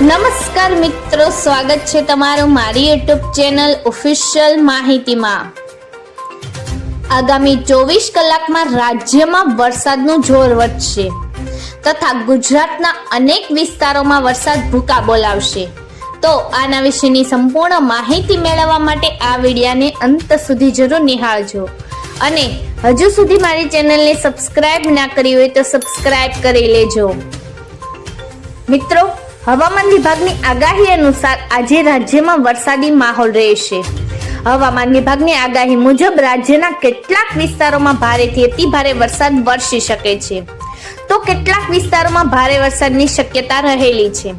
નમસ્કાર મિત્રો, સ્વાગત છે તમારું મારી યુટ્યુબ ચેનલ ઓફિશિયલ માહિતીમાં. આગામી ચોવીસ કલાકમાં રાજ્યમાં વરસાદનું જોર વધશે તથા ગુજરાતના અનેક વિસ્તારોમાં વરસાદ ભૂકા બોલાવશે. તો આના વિશેની સંપૂર્ણ માહિતી મેળવવા માટે આ વિડીયાને અંત સુધી જરૂર નિહાળજો. અને હજુ સુધી મારી ચેનલને સબસ્ક્રાઇબ ના કરી હોય તો સબસ્ક્રાઇબ કરી લેજો. મિત્રો હવામાન વિભાગની આગાહી અનુસાર આજે રાજ્યમાં વરસાદી માહોલ રહેશે. હવામાન વિભાગની આગાહી મુજબ રાજ્યના કેટલાક વિસ્તારોમાં ભારેથી અતિ ભારે વરસાદ વરસી શકે છે. તો કેટલાક વિસ્તારોમાં ભારે વરસાદની શક્યતા રહેલી છે.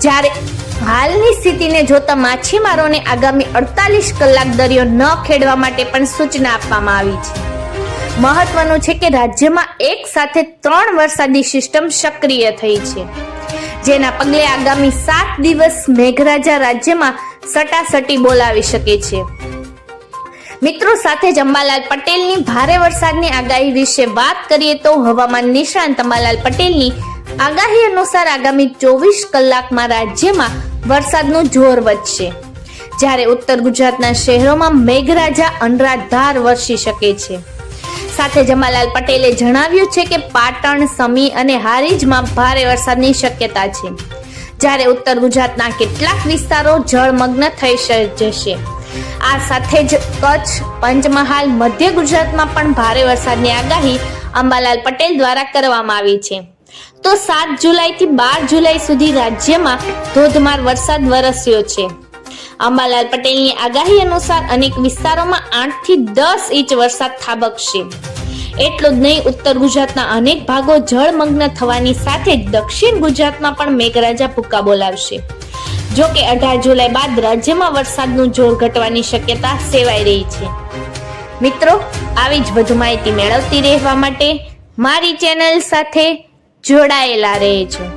જ્યારે હાલની સ્થિતિને જોતા માછીમારોને આગામી અડતાલીસ કલાક દરિયો ન ખેડવા માટે પણ સૂચના આપવામાં આવી છે. મહત્વનું છે કે રાજ્યમાં એક સાથે ત્રણ વરસાદી સિસ્ટમ સક્રિય થઈ છે. જેના પગલે આગામી સાત દિવસ મેઘરાજા રાજ્યમાં સટાસટી બોલાવી શકે છે. મિત્રો, સાથે જ અંબાલાલ પટેલની ભારે વરસાદની આગાહી વિશે વાત કરીએ તો હવામાન નિષ્ણાંત અંબાલાલ પટેલની આગાહી અનુસાર આગામી ચોવીસ કલાકમાં રાજ્યમાં વરસાદનું જોર વધશે. જ્યારે ઉત્તર ગુજરાતના શહેરોમાં મેઘરાજા અનરાધાર વરસી શકે છે. સાથે જમાલાલ પટેલે જણાવ્યું છે કે પાટણ, સમી અને હારીજમાં ભારે વરસાદની શક્યતા છે. જ્યારે ઉત્તર ગુજરાતના કેટલાક વિસ્તારો જળમગ્ન થઈ જશે. આ સાથે જ કચ્છ, પંચમહાલ, મધ્ય ગુજરાતમાં પણ ભારે વરસાદની આગાહી અંબાલાલ પટેલ દ્વારા કરવામાં આવી છે. તો સાત જુલાઈથી બાર જુલાઈ સુધી રાજ્યમાં ધોધમાર વરસાદ વરસ્યો છે. અંબાલાલ પટેલની આગાહી અનુસાર અનેક વિસ્તારોમાં આઠથી દસ ઇંચ વરસાદ ખાબકશે એટલું જ નહીં, ઉત્તર ગુજરાતના અનેક ભાગો જળમગ્ન થવાની સાથે દક્ષિણ ગુજરાતમાં પણ મેઘરાજા ભૂકા બોલાવશે. જો કે અઢાર જુલાઈ બાદ રાજ્યમાં વરસાદનું જોર ઘટવાની શક્યતા સેવાઈ રહી છે. મિત્રો, આવી જ વધુ માહિતી મેળવતી રહેવા માટે મારી ચેનલ સાથે જોડાયેલા રહેજો.